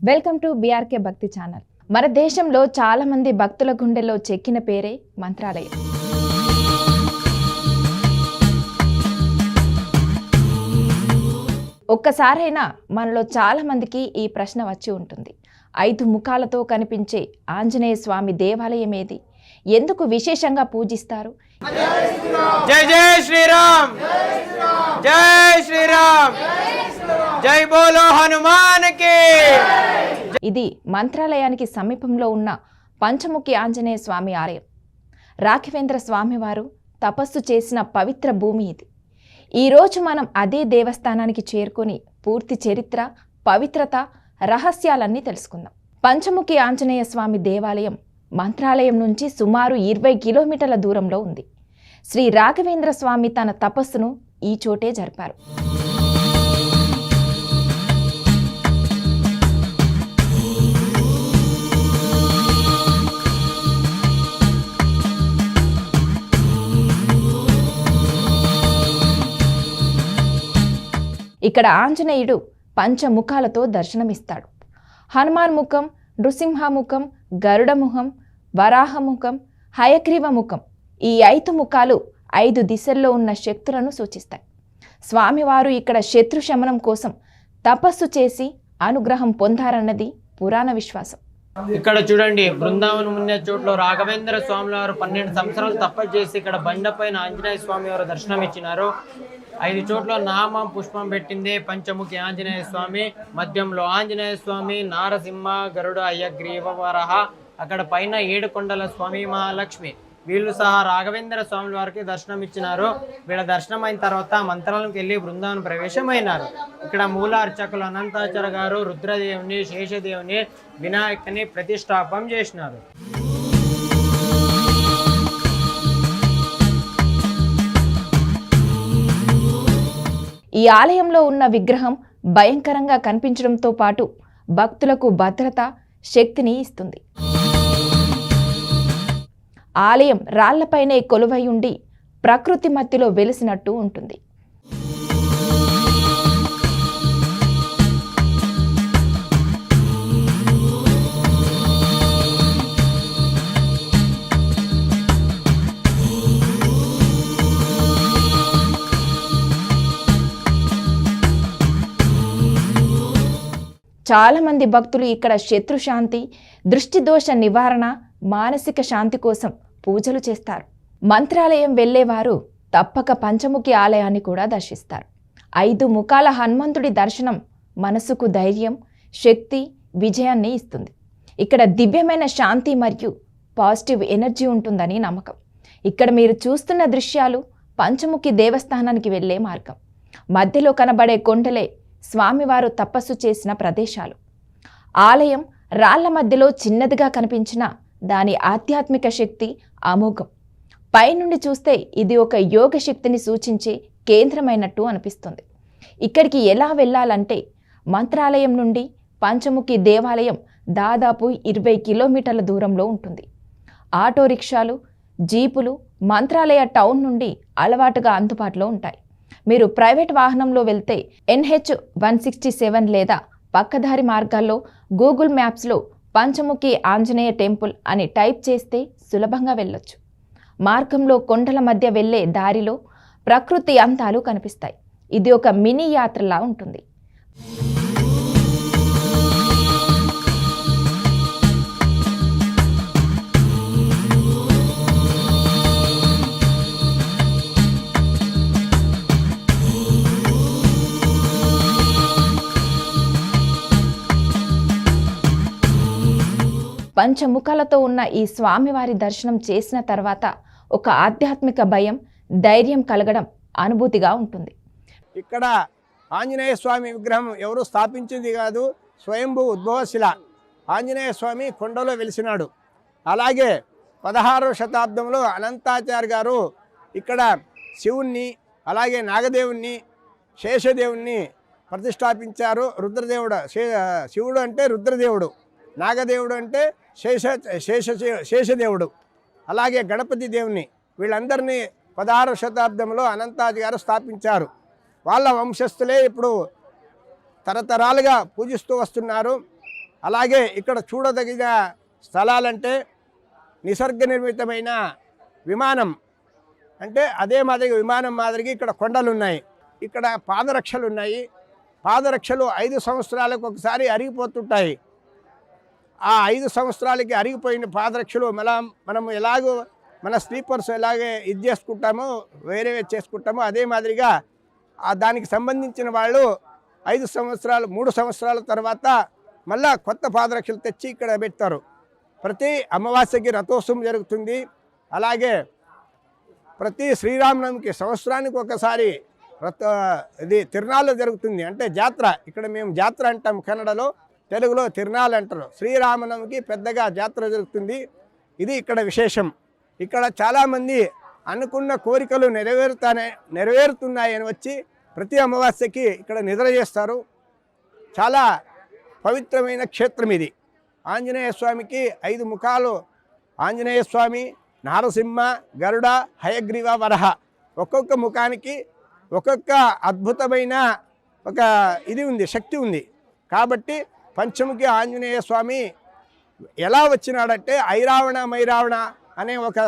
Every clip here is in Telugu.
Welcome to BRK Bhakti channel. మన దేశంలో చాలా మంది భక్తుల గుండెల్లో చెక్కిన పేరే మంత్రాలయం. ఒక్కసారైనా మనలో చాలా మందికి ఈ ప్రశ్న వచ్చి ఉంటుంది. ఐదు ముఖాలతో కనిపించే ఆంజనేయ స్వామి దేవాలయం ఏది ఎందుకు విశేషంగా పూజిస్తారు? జై జై శ్రీరామ్! జై శ్రీరామ్! జై బోలో హనుమాన్కి. ఇది మంత్రాలయానికి సమీపంలో ఉన్న పంచముఖి ఆంజనేయ స్వామి ఆలయం. రాఘవేంద్ర స్వామివారు తపస్సు చేసిన పవిత్ర భూమి ఇది. ఈరోజు మనం అదే దేవస్థానానికి చేరుకొని పూర్తి చరిత్ర పవిత్రత రహస్యాలన్నీ తెలుసుకుందాం. పంచముఖి ఆంజనేయ స్వామి దేవాలయం మంత్రాలయం నుంచి సుమారు ఇరవై కిలోమీటర్ల దూరంలో ఉంది. శ్రీ రాఘవేంద్ర స్వామి తన తపస్సును ఈ చోటే జరిపారు. ఇక్కడ ఆంజనేయుడు పంచముఖాలతో దర్శనమిస్తాడు. హనుమాన్ ముఖం నృసింహ ముఖం గరుడ ముఖం వరాహ హయగ్రీవ ముఖం ఈ ఐదు ముఖాలు ఐదు దిశల్లో ఉన్న శక్తులను సూచిస్తాయి. స్వామివారు ఇక్కడ శత్రు శమనం కోసం తపస్సు చేసి అనుగ్రహం పొందారన్నది పురాణ విశ్వాసం. ఇక్కడ చూడండి బృందావనం ఉన్న చోట్ల రాఘవేంద్ర స్వామి వారు పన్నెండు సంవత్సరాలు తప్ప చేసి ఇక్కడ బండ పైన ఆంజనేయ స్వామి వారు దర్శనం ఇచ్చినారు. ఐదు చోట్ల నామం పుష్పం పెట్టిందే పంచముఖి ఆంజనేయ స్వామి మధ్యంలో ఆంజనేయ స్వామి నారసింహ గరుడ అయ్యగ్రీవ వరహ అక్కడ పైన ఏడుకొండల స్వామి మహాలక్ష్మి. వీళ్ళు సహా రాఘవేంద్ర స్వామి వారికి దర్శనం ఇచ్చినారు. వీళ్ళ దర్శనం అయిన తర్వాత మంత్రాలకు వెళ్ళి బృందావనం ప్రవేశమైనారు. ఇక్కడ మూల అర్చకులు అనంతాచార్య గారు రుద్రదేవుని శేషదేవుని వినాయకుని ప్రతిష్టాపం చేసినారు. ఈ ఆలయంలో ఉన్న విగ్రహం భయంకరంగా కనిపించడంతో పాటు భక్తులకు భద్రత శక్తిని ఇస్తుంది. ఆలయం రాళ్ళపైనే కొలువై ఉండి ప్రకృతి మధ్యలో వెలిసినట్టు ఉంటుంది. చాలామంది భక్తులు ఇక్కడ శత్రుశాంతి దృష్టిదోష దృష్టి దోష నివారణ మానసిక శాంతి కోసం పూజలు చేస్తారు. మంత్రాలయం వెళ్ళేవారు తప్పక పంచముఖి ఆలయాన్ని కూడా దర్శిస్తారు. ఐదు ముఖాల హనుమంతుడి దర్శనం మనసుకు ధైర్యం శక్తి విజయాన్ని ఇస్తుంది. ఇక్కడ దివ్యమైన శాంతి మరియు పాజిటివ్ ఎనర్జీ ఉంటుందని నమ్మకం. ఇక్కడ మీరు చూస్తున్న దృశ్యాలు పంచముఖి దేవస్థానానికి వెళ్ళే మార్గం. మధ్యలో కనబడే కొండలే స్వామివారు తపస్సు చేసిన ప్రదేశాలు. ఆలయం రాళ్ళ మధ్యలో చిన్నదిగా కనిపించిన దాని ఆధ్యాత్మిక శక్తి అమోఘం పైనుండి చూస్తే ఇది ఒక యోగ శక్తిని సూచించే కేంద్రమైనట్టు అనిపిస్తుంది. ఇక్కడికి ఎలా వెళ్ళాలంటే మంత్రాలయం నుండి పంచముఖి దేవాలయం దాదాపు ఇరవై కిలోమీటర్ల దూరంలో ఉంటుంది. ఆటో రిక్షాలు జీపులు మంత్రాలయ టౌన్ నుండి అలవాటుగా అందుబాటులో ఉంటాయి. మీరు ప్రైవేట్ వాహనంలో వెళ్తే ఎన్హెచ్ వన్ సిక్స్టీ సెవెన్ లేదా పక్కదారి మార్గాల్లో గూగుల్ మ్యాప్స్లో పంచముఖి ఆంజనేయ టెంపుల్ అని టైప్ చేస్తే సులభంగా వెళ్ళొచ్చు. మార్గంలో కొండల మధ్య వెళ్ళే దారిలో ప్రకృతి అంతాలు కనిపిస్తాయి. ఇది ఒక మినీ యాత్రలా ఉంటుంది. పంచముఖాలతో ఉన్న ఈ స్వామివారి దర్శనం చేసిన తర్వాత ఒక ఆధ్యాత్మిక భయం ధైర్యం కలగడం అనుభూతిగా ఉంటుంది. ఇక్కడ ఆంజనేయ స్వామి విగ్రహం ఎవరు స్థాపించింది కాదు స్వయంభూ ఉద్భవశిల ఆంజనేయ స్వామి కొండలో వెలిసినాడు. అలాగే పదహారవ శతాబ్దంలో అనంతాచార్య గారు ఇక్కడ శివుణ్ణి అలాగే నాగదేవుణ్ణి శేషదేవుణ్ణి ప్రతిష్టాపించారు. రుద్రదేవుడు శే శివుడు అంటే రుద్రదేవుడు. నాగదేవుడు అంటే శేష శేష శేషదేవుడు. అలాగే గణపతి దేవుని వీళ్ళందరినీ పదహారవ శతాబ్దంలో అనంతాజీ గారు స్థాపించారు. వాళ్ళ వంశస్థులే ఇప్పుడు తరతరాలుగా పూజిస్తూ వస్తున్నారు. అలాగే ఇక్కడ చూడదగిన స్థలాలంటే నిసర్గ నిర్మితమైన విమానం. అంటే అదే మాదిరిగా విమానం మాదిరిగా ఇక్కడ కొండలు ఉన్నాయి ఇక్కడ పాదరక్షలు ఉన్నాయి పాదరక్షలు ఐదు సంవత్సరాలకు ఒకసారి అరిగిపోతుంటాయి. ఆ ఐదు సంవత్సరాలకి అరిగిపోయిన పాదరక్షలు మళ్ళా మనం ఎలాగో మన స్లీపర్స్ ఎలాగే ఇది చేసుకుంటామో వేరే చేసుకుంటామో అదే మాదిరిగా ఆ దానికి సంబంధించిన వాళ్ళు ఐదు సంవత్సరాలు మూడు సంవత్సరాల తర్వాత మళ్ళా కొత్త పాదరక్షలు తెచ్చి ఇక్కడ పెడతారు. ప్రతి అమావాస్యకి రథోత్సవం జరుగుతుంది. అలాగే ప్రతి శ్రీరామనవమికి సంవత్సరానికి ఒకసారి రథ ఇది తిరునాళ్ళు జరుగుతుంది. అంటే జాతర ఇక్కడ మేము జాతర అంటాం కన్నడలో. తెలుగులో తిరునాళ్ళు అంటారు. శ్రీరామనవమికి పెద్దగా జాతర జరుగుతుంది. ఇది ఇక్కడ విశేషం. ఇక్కడ చాలామంది అనుకున్న కోరికలు నెరవేరుతానే నెరవేరుతున్నాయని వచ్చి ప్రతి అమావాస్యకి ఇక్కడ నిద్ర చేస్తారు. చాలా పవిత్రమైన క్షేత్రం ఇది. ఆంజనేయ స్వామికి ఐదు ముఖాలు. ఆంజనేయ స్వామి నారసింహ గరుడ హయగ్రీవ వరహ. ఒక్కొక్క ముఖానికి ఒక్కొక్క అద్భుతమైన ఒక ఇది ఉంది శక్తి ఉంది. కాబట్టి పంచముఖి ఆంజనేయ స్వామి ఎలా వచ్చినాడంటే ఐరావణ మైరావణ అనే ఒక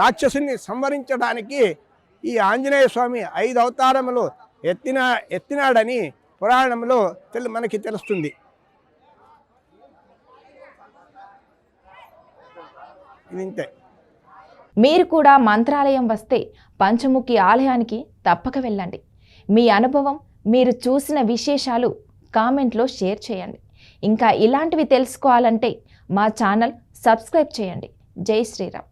రాక్షసుని సంవరించడానికి ఈ ఆంజనేయ స్వామి ఐదు అవతారములు ఎత్తిన ఎత్తినాడని పురాణంలో తెలు మనకి తెలుస్తుంది. ఇంతే మీరు కూడా మంత్రాలయం వస్తే పంచముఖి ఆలయానికి తప్పక వెళ్ళండి. మీ అనుభవం మీరు చూసిన విశేషాలు కామెంట్లో షేర్ చేయండి. ఇంకా ఇలాంటివి తెలుసుకోవాలంటే మా ఛానల్ సబ్స్క్రైబ్ చేయండి. జై శ్రీరామ్.